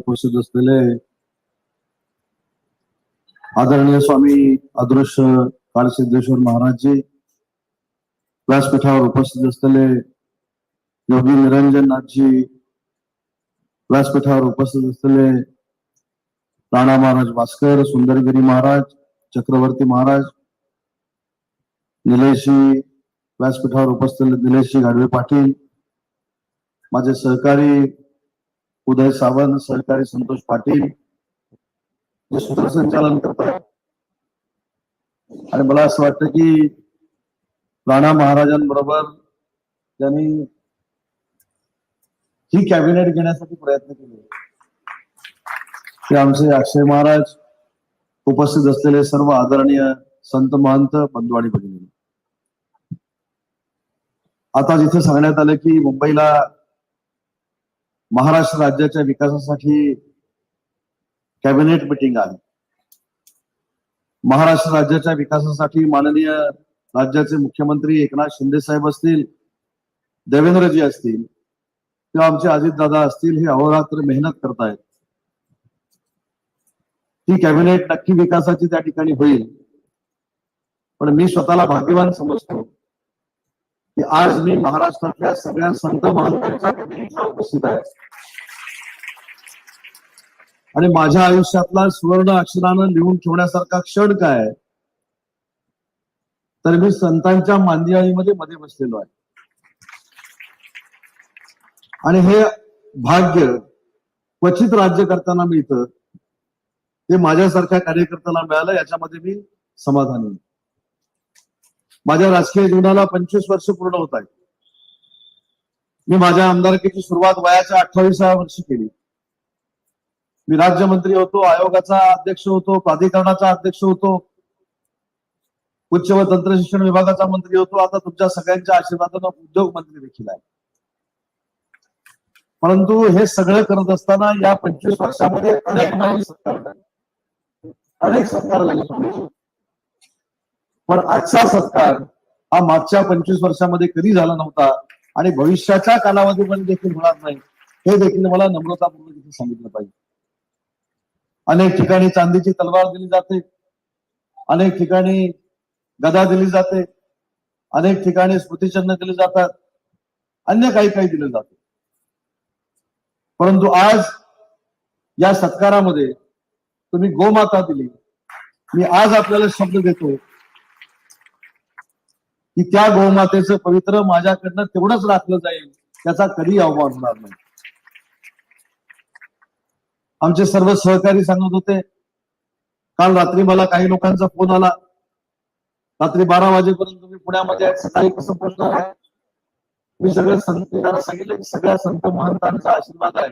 उपस्थित असलेले आदरणीय स्वामी अदृश्य काळसिद्धेश्वर महाराजजी व्यासपीठावर उपस्थित असलेले योगी निरंजन नाथजी व्यासपीठावर उपस्थित असलेले राणा महाराज भास्कर सुंदरगिरी महाराज चक्रवर्ती महाराज निलेशी व्यासपीठावर उपस्थित निलेशजी गाडवे पाटील माझे सहकारी उदय सावंत सहकारी संतोष पाटील जे सूत्रसंचालन करतात. आणि मला असं वाटतं की राणा महाराजांबरोबर त्यांनी ही कॅबिनेट घेण्यासाठी प्रयत्न केले. ते आमचे अक्षय महाराज उपस्थित असलेले सर्व आदरणीय संत महंत बंधुवाडी भगिनी. आता जिथे सांगण्यात आलं की मुंबईला महाराष्ट्र राज्याच्या विकासासाठी कॅबिनेट मिटिंग आहे. महाराष्ट्र राज्याच्या विकासासाठी माननीय राज्याचे मुख्यमंत्री एकनाथ शिंदे साहेब असतील देवेंद्रजी असतील किंवा आमचे अजितदादा असतील हे अहोरात्र मेहनत करतायत. ही कॅबिनेट नक्की विकासाची त्या ठिकाणी होईल. पण मी स्वतःला भाग्यवान समजतो. की आज मी महाराष्ट्रातल्या सगळ्या संत महात्मांच्या उपस्थित आहे. आणि माझ्या आयुष्यातला सुवर्ण अक्षरानं लिहून ठेवण्यासारखा क्षण काय तर मी संतांच्या मांदियाळीमध्ये मध्ये बसलेलो आहे. आणि हे भाग्य क्वचित राज्य करताना मिळतं. ते माझ्यासारख्या कार्यकर्त्याला मिळालं याच्यामध्ये मी समाधानी आहे. माझ्या राजकीय जीवनाला पंचवीस वर्ष पूर्ण होत आहेत. मी माझ्या आमदारकीची सुरुवात वयाच्या अठ्ठावीसाव्या वर्षी केली. मी राज्यमंत्री होतो आयोगाचा अध्यक्ष होतो प्राधिकरणाचा अध्यक्ष होतो. उच्च व तंत्र शिक्षण विभागाचा मंत्री होतो. आता तुमच्या सगळ्यांच्या आशीर्वादानं उद्योग मंत्री देखील आहे. परंतु हे सगळं करत असताना या पंचवीस वर्षामध्ये अनेक नवीन सरकार अनेक सरकार झाले पण आजचा सत्कार हा मागच्या पंचवीस वर्षामध्ये कधी झाला नव्हता आणि भविष्याच्या कालावधीमध्ये देखील होणार नाही हे देखील मला नम्रतापूर्वक इथे सांगितलं पाहिजे. अनेक ठिकाणी चांदीची तलवार दिली जाते अनेक ठिकाणी गदा दिली जाते अनेक ठिकाणी स्मृतिचिन्ह दिले जातात अन्य काही काही दिलं जाते. परंतु आज या सत्कारामध्ये तुम्ही गोमाता दिली. मी आज आपल्याला शब्द देतो की त्या गोमातेचं पवित्र माझ्याकडनं तेवढंच राखलं जाईल त्याचा कधी अवमान होणार नाही. आमचे सर्व सहकारी सांगत होते काल रात्री मला काही लोकांचा फोन आला. रात्री बारा वाजेपर्यंत तुम्ही पुण्यामध्ये सकाळी कसं पोहोचणार आहे? मी सगळ्या संत सांगितलं की सगळ्या संत महंतांचा आशीर्वाद आहे.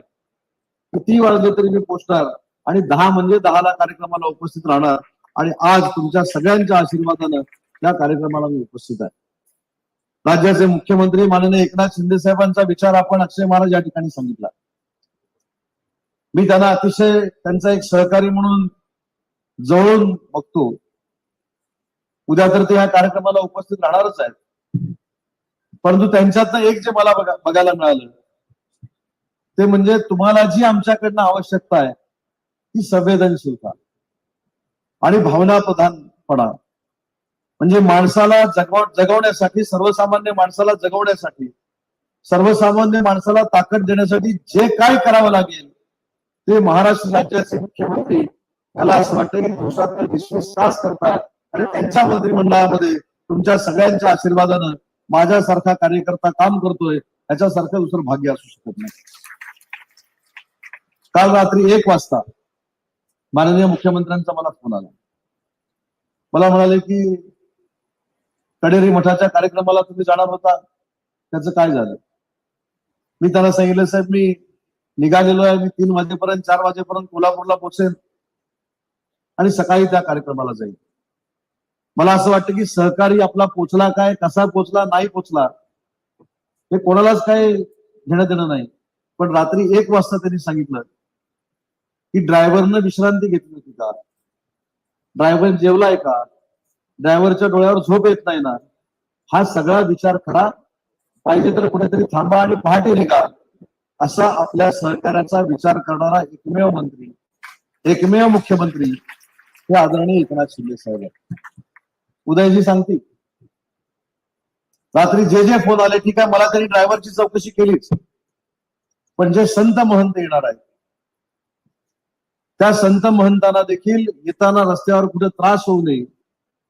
किती वाजले तरी मी पोचणार आणि दहा म्हणजे दहाला कार्यक्रमाला उपस्थित राहणार आणि आज तुमच्या सगळ्यांच्या आशीर्वादानं या कार्यक्रमाला मी उपस्थित आहे. राज्याचे मुख्यमंत्री माननीय एकनाथ शिंदे साहेबांचा विचार आपण अक्षय महाराज या ठिकाणी सांगितला. मी त्यांना अतिशय त्यांचा एक सहकारी म्हणून जवळून बघतो. उद्या तर ते या कार्यक्रमाला उपस्थित राहणारच आहेत. परंतु त्यांच्यातनं एक जे मला बघायला मिळालं ते म्हणजे तुम्हाला जी आमच्याकडनं आवश्यकता आहे ती संवेदनशीलता आणि भावना प्रधानपणा म्हणजे माणसाला जगव जगवण्यासाठी सर्वसामान्य माणसाला जगवण्यासाठी सर्वसामान्य माणसाला ताकद देण्यासाठी जे काय करावं लागेल ते महाराष्ट्र राज्याचे मुख्यमंत्री मला असं वाटतं की दिवसात विश्वास करतात. आणि त्यांच्या मंत्रिमंडळामध्ये तुमच्या सगळ्यांच्या आशीर्वादानं माझ्यासारखा कार्यकर्ता काम करतोय याच्यासारखं दुसरं भाग्य असू शकत नाही. काल रात्री एक वाजता माननीय मुख्यमंत्र्यांचा मला फोन आला. मला म्हणाले की कडेरी मठाच्या कार्यक्रमाला तुम्ही जाणार होता. त्याचं काय झालं? मी त्यांना सांगितलं साहेब मी निघालेलो आहे. मी तीन वाजेपर्यंत चार वाजेपर्यंत कोल्हापूरला पोहोचेन आणि सकाळी त्या कार्यक्रमाला जाईल मला असं वाटतं की सहकारी आपला पोचला काय कसा पोचला नाही पोचला हे कोणालाच काय घेणं देणं नाही. पण रात्री एक वाजता त्यांनी सांगितलं की ड्रायव्हरनं विश्रांती घेतली होती का? ड्रायव्हर जेवलाय का? ड्रायव्हरच्या डोळ्यावर झोप येत नाही ना. हा सगळा विचार करा. पाहिजे तर कुठेतरी थांबा आणि पहाटे निघा. असा आपल्या सहकार्याचा विचार करणारा एकमेव मंत्री एकमेव मुख्यमंत्री हे आदरणीय एकनाथ शिंदे साहेब उदयजी सांगतील रात्री जे जे फोन आले ठीक आहे मला तरी ड्रायव्हरची चौकशी केलीच. पण जे संत महंत येणार आहेत त्या संत महंतांना देखील येताना रस्त्यावर कुठे त्रास होऊ नये.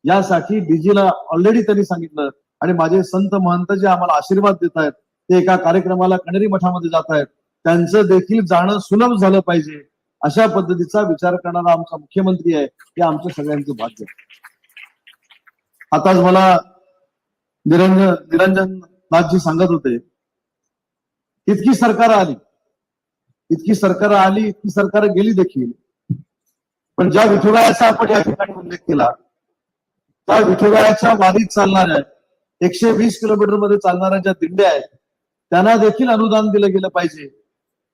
यासाठी डीजीला ऑलरेडी त्यांनी सांगितलं. आणि माझे संत महंत जे आम्हाला आशीर्वाद देत आहेत ते एका कार्यक्रमाला कणेरी मठामध्ये जात आहेत त्यांचं देखील जाणं सुलभ झालं पाहिजे. अशा पद्धतीचा विचार करणारा आमचा मुख्यमंत्री आहे हे आमचं सगळ्यांचं भाग्य. आहे. आताच मला निरंजन निरंजन नाथजी सांगत होते इतकी सरकार आली. इतकी सरकार आली इतकी सरकार गेली देखील. पण ज्या विठुरायाचा आपण या ठिकाणी उल्लेख केला त्या विठुरायाच्या वारीत चालणाऱ्या एकशे वीस किलोमीटरमध्ये चालणाऱ्या ज्या दिंड्या आहेत त्यांना देखील अनुदान दिलं गेलं पाहिजे.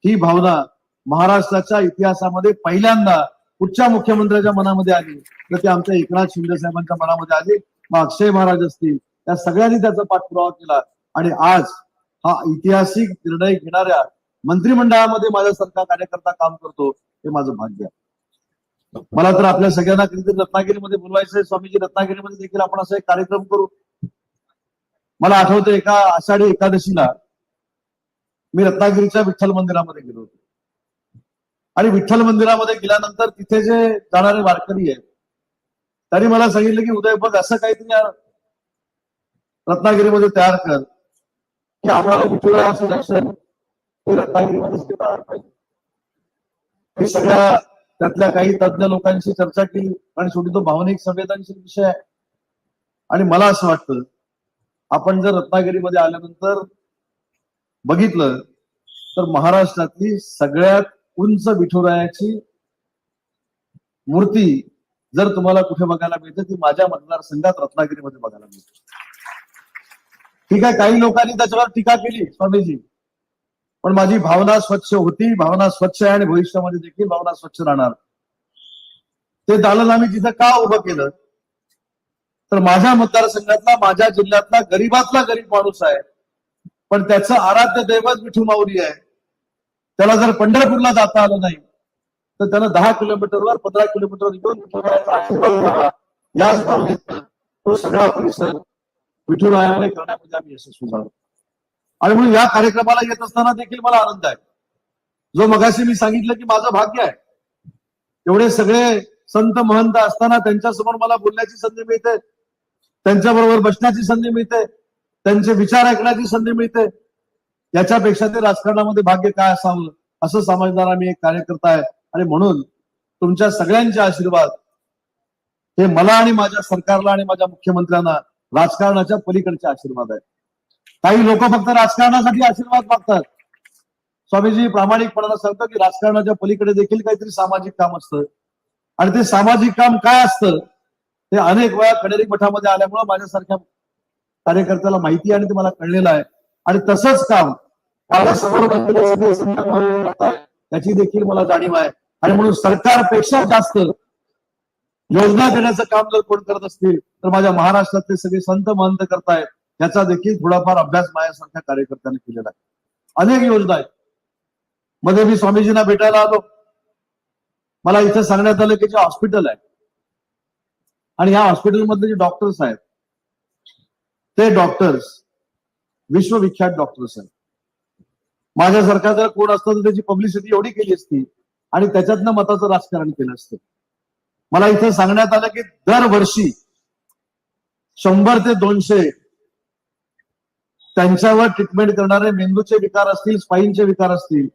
ही भावना महाराष्ट्राच्या इतिहासामध्ये पहिल्यांदा कुठच्या मुख्यमंत्र्याच्या मनामध्ये आली. तर ते आमच्या एकनाथ शिंदे साहेबांच्या मनामध्ये आली. मग अक्षय महाराज असतील त्या सगळ्यांनी त्याचा पाठपुरावा केला. आणि आज हा ऐतिहासिक निर्णय घेणाऱ्या मंत्रिमंडळामध्ये माझ्यासारखा कार्यकर्ता काम करतो हे माझं भाग्य आहे. मला तर आपल्या सगळ्यांना कधीतरी रत्नागिरीमध्ये बोलवायचंय. स्वामीजी रत्नागिरीमध्ये देखील आपण असा एक कार्यक्रम करू. मला आठवतं एका आषाढी एकादशीला मी रत्नागिरीच्या विठ्ठल मंदिरामध्ये गेलो होतो. आणि विठ्ठल मंदिरामध्ये गेल्यानंतर तिथे जे जाणारे वारकरी आहेत त्यांनी मला सांगितलं की उदय बघ असं काहीतरी या रत्नागिरीमध्ये तयार कर. की आम्हाला विठ्ठलाचं दर्शन रत्नागिरीमध्येच घेता पाहिजे. सगळ्या त्यातल्या काही तज्ज्ञ लोकांशी चर्चा केली आणि शेवटी तो भावनिक संवेदनशील विषय आहे. आणि मला असं वाटतं आपण जर रत्नागिरीमध्ये आल्यानंतर बघितलं तर महाराष्ट्रातली सगळ्यात उंच विठुरायाची मूर्ती जर तुम्हाला कुठे बघायला मिळते ती माझ्या मतदारसंघात रत्नागिरीमध्ये बघायला मिळते. ठीक आहे काही लोकांनी त्याच्यावर टीका केली स्वामीजी. पण माझी भावना स्वच्छ होती भावना स्वच्छ आहे आणि भविष्यामध्ये देखील भावना स्वच्छ राहणार. ते दालन आम्ही तिथं का उभं केलं? तर माझ्या मतदारसंघातला माझ्या जिल्ह्यातला गरीबातला गरीब माणूस आहे. पण त्याचं आराध्य दैवत विठू माऊली आहे. त्याला जर पंढरपूरला जाता आलं नाही तर त्यानं दहा किलोमीटरवर पंधरा किलोमीटरवर येऊन या स्पर्धेत तो सगळा परिसर विठुरायाने करण्यामध्ये आम्ही यशस्वी झालो. आणि म्हणून या कार्यक्रमाला येत असताना देखील मला आनंद आहे. जो मगाशी मी सांगितलं की माझं भाग्य आहे. एवढे सगळे संत महंत असताना त्यांच्यासमोर मला बोलण्याची संधी मिळते. त्यांच्याबरोबर बसण्याची संधी मिळते. त्यांचे विचार ऐकण्याची संधी मिळते. याच्यापेक्षा ते राजकारणामध्ये भाग्य काय असावं असं समजणारा मी एक कार्यकर्ता आहे. आणि म्हणून तुमच्या सगळ्यांचे आशीर्वाद हे मला आणि माझ्या सरकारला आणि माझ्या मुख्यमंत्र्यांना राजकारणाच्या पलीकडचे आशीर्वाद आहेत काही लोक फक्त राजकारणासाठी आशीर्वाद मागतात. स्वामीजी प्रामाणिकपणानं सांगतो की राजकारणाच्या पलीकडे देखील काहीतरी सामाजिक काम असतं. आणि ते सामाजिक काम काय असतं ते अनेक वेळा कणेरी मठामध्ये आल्यामुळे माझ्यासारख्या कार्यकर्त्याला माहिती आणि ते मला कळलेलं आहे. आणि तसंच काम माझ्यासमोर त्याची देखील मला जाणीव आहे. आणि म्हणून सरकारपेक्षा जास्त योजना देण्याचं काम जर कोण करत असतील तर माझ्या महाराष्ट्रातले सगळे संत महंत करतायत. त्याचा देखील थोडाफार अभ्यास माझ्यासारख्या कार्यकर्त्यांनी केलेला आहे. अनेक योजना आहेत. मध्ये मी स्वामीजींना भेटायला आलो. मला इथं सांगण्यात आलं की जे हॉस्पिटल आहे आणि या हॉस्पिटलमधले जे डॉक्टर्स आहेत ते डॉक्टर्स विश्वविख्यात डॉक्टर्स आहेत. माझ्यासारखा जर कोण असतं तर त्याची पब्लिसिटी एवढी केली असती आणि त्याच्यातनं मताचं राजकारण केलं असतं. मला इथं सांगण्यात आलं की दरवर्षी शंभर ते दोनशे त्यांच्यावर ट्रीटमेंट करणारे मेंदूचे विकार असतील स्पाईनचे विकार असतील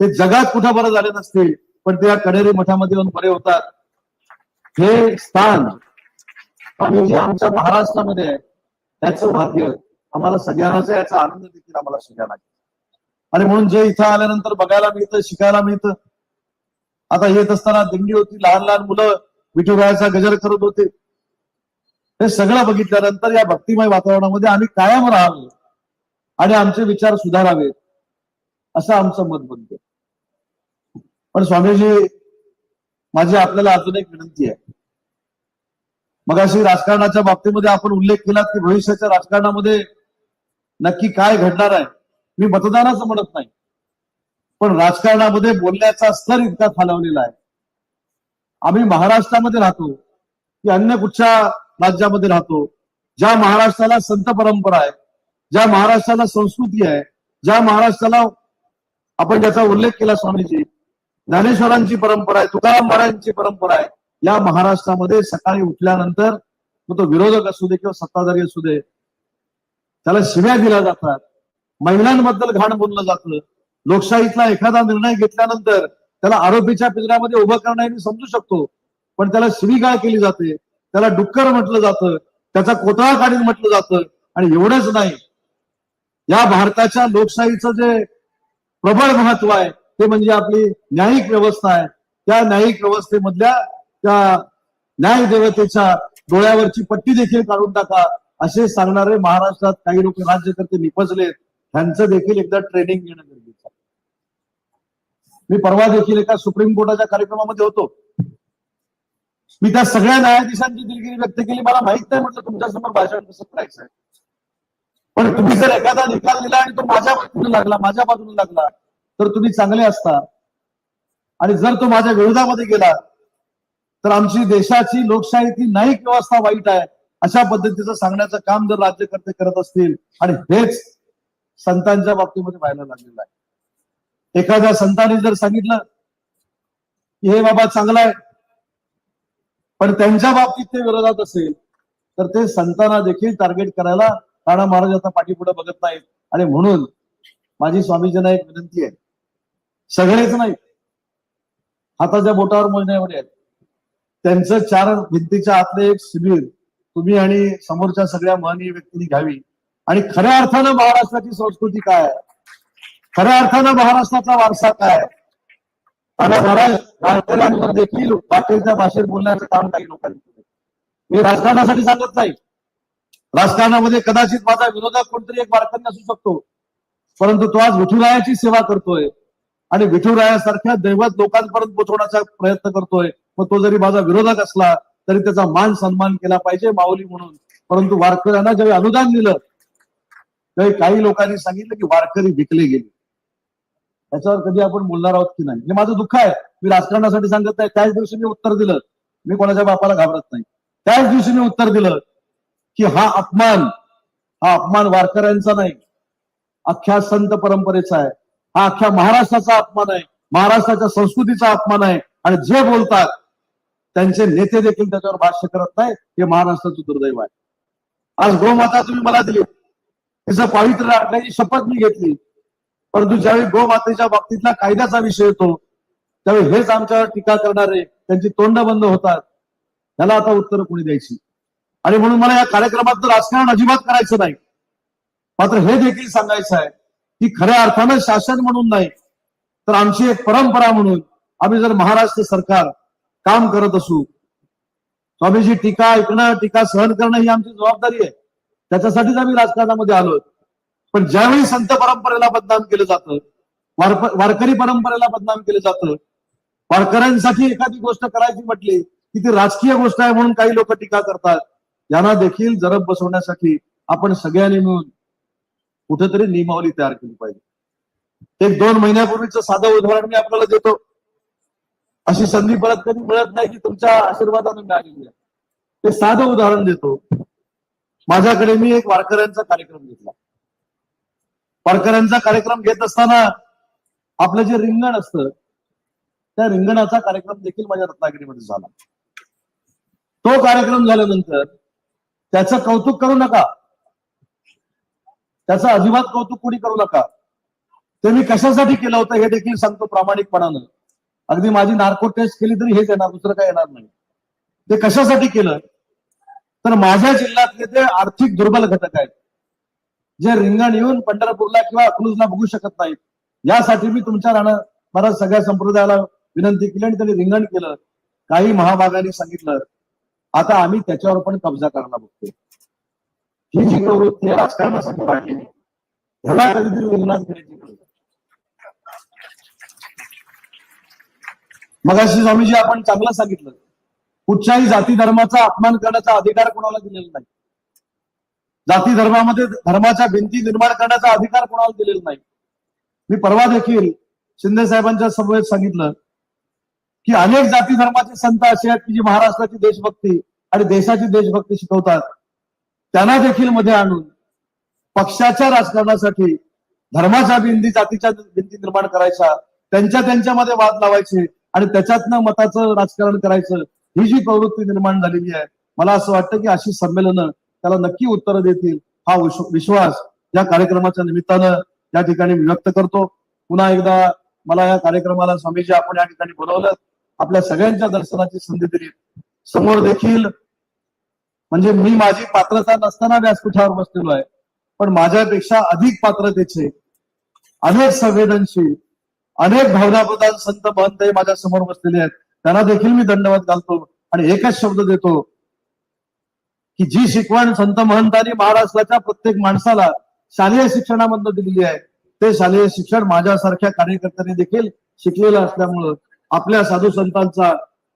ते जगात कुठं बरं झाले नसतील पण ते या कडेरी मठामध्ये येऊन बरे होतात. हे स्थान आमच्या महाराष्ट्रामध्ये आहे त्याचं भाग्य आम्हाला सगळ्यांनाच याचा आनंद देखील आम्हाला सगळ्यांना आणि म्हणून जे इथं आल्यानंतर बघायला मिळतं शिकायला मिळतं आता येत असताना दिंडी होती लहान लहान मुलं विठुरायाचा गजर करत होते. हे सगळं बघितल्यानंतर या भक्तिमय वातावरणामध्ये आम्ही कायम राहावं. आणि आमचे विचार सुधारावेत असं आमचं मत बनतं पण स्वामीजी माझी आपल्याला अजून एक विनंती आहे. मग अशी राजकारणाच्या बाबतीमध्ये आपण उल्लेख केला की भविष्याच्या राजकारणामध्ये नक्की काय घडणार आहे मी मतदानाचं म्हणत नाही. पण राजकारणामध्ये बोलण्याचा स्तर इतका खालवलेला आहे. आम्ही महाराष्ट्रामध्ये राहतो की अन्य कुठच्या राज्यामध्ये राहतो ज्या महाराष्ट्राला संत परंपरा आहे ज्या महाराष्ट्राला संस्कृती आहे ज्या महाराष्ट्राला आपण ज्याचा उल्लेख केला स्वामीजी ज्ञानेश्वरांची परंपरा आहे तुकाराम महाराजांची परंपरा आहे या महाराष्ट्रामध्ये सकाळी उठल्यानंतर मग तो विरोधक असू दे किंवा सत्ताधारी असू दे त्याला शिव्या दिल्या जातात. महिलांबद्दल घाण बोललं जातं. लोकशाहीतला एखादा निर्णय घेतल्यानंतर त्याला आरोपीच्या पिंजऱ्यामध्ये उभं करणं मी समजू शकतो पण त्याला शिवीगाळ केली जाते. त्याला डुक्कर म्हटलं जातं. त्याचा कोतळा काढील म्हटलं जातं. आणि एवढंच नाही या भारताच्या लोकशाहीचं जे प्रबळ महत्त्व आहे ते म्हणजे आपली न्यायिक व्यवस्था आहे. त्या न्यायिक व्यवस्थेमधल्या त्या न्याय देवतेच्या डोळ्यावरची पट्टी देखील काढून टाका असे सांगणारे महाराष्ट्रात काही लोक राज्यकर्ते निपजलेत. त्यांचं देखील एकदा ट्रेनिंग घेणं गरजेचं मी परवा देखील एका सुप्रीम कोर्टाच्या कार्यक्रमामध्ये होतो. मी त्या सगळ्या न्यायाधीशांची दिलगिरी व्यक्त केली. मला माहीत नाही म्हटलं तुमच्यासमोर भाषण कसं करायचं आहे. पण तुम्ही जर एखादा निकाल दिला आणि तो माझ्या बाजूने लागला माझ्या बाजूने लागला तर तुम्ही चांगले असता. आणि जर तो माझ्या विरोधामध्ये गेला तर आमची देशाची लोकशाहीची न्यायिक व्यवस्था वाईट आहे अशा पद्धतीचं सांगण्याचं काम जर राज्यकर्ते करत असतील आणि हेच संतांच्या बाबतीमध्ये व्हायला लागलेलं आहे. एखाद्या संतांनी जर सांगितलं की हे बाबा चांगला आहे पण त्यांच्या बाबतीत ते विरोधात असेल तर ते संतांना देखील टार्गेट करायला राणा महाराज आता पाठीपुढे बघत नाहीत. आणि म्हणून माझी स्वामीजींना एक विनंती आहे. सगळेच नाही. हाताच्या बोटावर मोजण्यावर आहेत. त्यांचं चार भिंतीच्या आतले एक शिबिर तुम्ही आणि समोरच्या सगळ्या महनीय व्यक्तींनी घ्यावी. आणि खऱ्या अर्थानं महाराष्ट्राची संस्कृती काय आहे? खऱ्या अर्थानं महाराष्ट्राचा वारसा काय आणि महाराज देखील पाटीलच्या भाषेत बोलण्याचं काम काही लोकांनी मी राजकारणासाठी सांगत नाही. राजकारणामध्ये कदाचित माझा विरोधक कोणतरी एक वारकरी असू शकतो. परंतु तो आज विठुरायाची सेवा करतोय. आणि विठुरायासारख्या दैवत लोकांपर्यंत पोहोचवण्याचा प्रयत्न करतोय. मग तो जरी माझा विरोधक असला तरी त्याचा मान सन्मान केला पाहिजे माऊली म्हणून. परंतु वारकऱ्यांना ज्यावेळी अनुदान दिलं त्यावेळी काही लोकांनी सांगितलं की वारकरी विकले गेले. त्याच्यावर कधी आपण बोलणार आहोत की नाही? हे माझं दुःख आहे. मी राजकारणासाठी सांगत नाही. त्याच दिवशी मी उत्तर दिलं. मी कोणाच्या बापाला घाबरत नाही. त्याच दिवशी मी उत्तर दिलं. की हा अपमान हा अपमान वारकऱ्यांचा नाही अख्ख्या संत परंपरेचा आहे. हा अख्ख्या महाराष्ट्राचा अपमान आहे महाराष्ट्राच्या संस्कृतीचा अपमान आहे. आणि जे बोलतात त्यांचे नेते देखील त्याच्यावर भाष्य करत नाही हे महाराष्ट्राचं दुर्दैव आहे. आज गोमाता तुम्ही मला दिली. तिचं पावित्र्य राखण्याची शपथ मी घेतली. परंतु ज्यावेळी गोमातेच्या बाबतीतला कायद्याचा विषय येतो त्यावेळी हेच आमच्यावर टीका करणारे त्यांची तोंड बंद होतात. त्याला आता उत्तर कोणी द्यायची? आणि म्हणून मला या कार्यक्रमात राजकारण अजिबात करायचं नाही. मात्र हे देखील सांगायचं आहे की खऱ्या अर्थानं शासन म्हणून नाही तर आमची एक परंपरा म्हणून आम्ही जर महाराष्ट्र सरकार काम करत असू स्वामीजी टीका ऐकणं टीका सहन करणं ही आमची जबाबदारी आहे. त्याच्यासाठीच आम्ही राजकारणामध्ये आलो पण ज्यावेळी संत परंपरेला बदनाम केलं जातं वारकरी परंपरेला बदनाम केलं जातं वारकऱ्यांसाठी एखादी गोष्ट करायची म्हटली की ती राजकीय गोष्ट आहे म्हणून काही लोक टीका करतात यांना देखील जरब बसवण्यासाठी आपण सगळ्यांनी मिळून कुठेतरी नियमावली तयार केली पाहिजे. एक दोन महिन्यापूर्वीचं साधं उदाहरण मी आपल्याला देतो. अशी संधी परत कधी मिळत नाही की तुमच्या आशीर्वादाने मिळालेली आहे. ते साधं उदाहरण देतो. माझ्याकडे मी एक वारकऱ्यांचा कार्यक्रम घेतला. वारकऱ्यांचा कार्यक्रम घेत असताना आपलं जे रिंगण असतं त्या रिंगणाचा कार्यक्रम देखील माझ्या रत्नागिरीमध्ये झाला. तो कार्यक्रम झाल्यानंतर त्याचं कौतुक करू नका. त्याचं अजिबात कौतुक कोणी करू नका. ते मी कशासाठी केलं होतं हे देखील सांगतो प्रामाणिकपणानं. अगदी माझी नार्को टेस्ट केली तरी हेच येणार दुसरं काय येणार नाही. ते कशासाठी केलं? तर माझ्या जिल्ह्यातले ते आर्थिक दुर्बल घटक आहेत जे रिंगण येऊन पंढरपूरला किंवा अकलूजला बघू शकत नाहीत यासाठी मी तुमच्या राहणं मला सगळ्या संप्रदायाला विनंती केली आणि त्यांनी रिंगण केलं. काही महाभागांनी सांगितलं. आता आम्ही त्याच्यावर पण कब्जा करायला बघतोय. ही जी प्रवृत्ती राजकारणासाठी वाढलेली ह्याला कधीतरी निर्माण करायची मग स्वामीजी आपण चांगलं सांगितलं. कुठच्याही जाती धर्माचा अपमान करण्याचा अधिकार कोणाला दिलेला नाही. जाती धर्मामध्ये धर्माच्या भिंती निर्माण करण्याचा अधिकार कोणाला दिलेला नाही. मी परवा देखील शिंदे साहेबांच्या समवेत सांगितलं. की अनेक जाती धर्माचे संत असे आहेत की जे महाराष्ट्राची देशभक्ती आणि देशाची देशभक्ती शिकवतात. त्यांना देखील मध्ये आणून पक्षाच्या राजकारणासाठी धर्माच्या बिंदी जातीच्या बिंदी निर्माण करायच्या त्यांच्या त्यांच्यामध्ये वाद लावायचे आणि त्याच्यातनं मताचं राजकारण करायचं ही जी प्रवृत्ती निर्माण झालेली आहे मला असं वाटतं की अशी संमेलनं त्याला नक्की उत्तरं देतील हा विश्वास या कार्यक्रमाच्या निमित्तानं या ठिकाणी व्यक्त करतो. पुन्हा एकदा मला या कार्यक्रमाला स्वामीजी आपण या ठिकाणी बोलवलं. आपल्या सगळ्यांच्या दर्शनाची संधी दिली. समोर देखील म्हणजे मी माझी पात्रता नसताना व्यासपीठावर बसलेलो आहे पण माझ्यापेक्षा अधिक पात्रतेचे अनेक संवेदनशील अनेक भावनाप्रधान संत महंतही माझ्यासमोर बसलेले आहेत. त्यांना देखील मी दंडवत घालतो आणि एकच शब्द देतो की जी शिकवण संत महंतांनी महाराष्ट्राच्या प्रत्येक माणसाला शालेय शिक्षणामधनं दिलेली आहे ते शालेय शिक्षण माझ्यासारख्या कार्यकर्त्यांनी देखील शिकलेलं असल्यामुळं आपल्या साधू संतांचा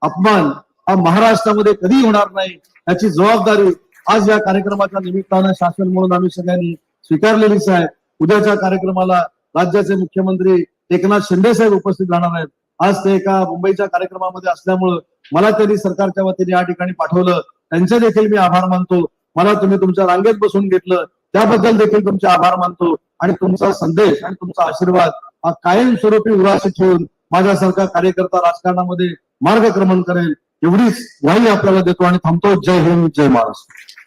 अपमान हा महाराष्ट्रामध्ये कधी होणार नाही याची जबाबदारी आज या कार्यक्रमाच्या निमित्तानं शासन म्हणून आम्ही सगळ्यांनी स्वीकारलेलीच आहे. उद्याच्या कार्यक्रमाला राज्याचे मुख्यमंत्री एकनाथ शिंदे साहेब उपस्थित राहणार आहेत. आज ते एका मुंबईच्या कार्यक्रमामध्ये असल्यामुळं मला त्यांनी सरकारच्या वतीने या ठिकाणी पाठवलं. त्यांचे देखील मी आभार मानतो. मला तुम्ही तुमच्या रांगेत बसून घेतलं. त्याबद्दल देखील तुमचे आभार मानतो. आणि तुमचा संदेश आणि तुमचा आशीर्वाद हा कायमस्वरूपी उराशी ठेवून माझ्यासारखा कार्यकर्ता राजकारणामध्ये मार्गक्रमण करेल एवढीच ग्वाही आपल्याला देतो आणि थांबतो. जय हिंद जय महाराष्ट्र.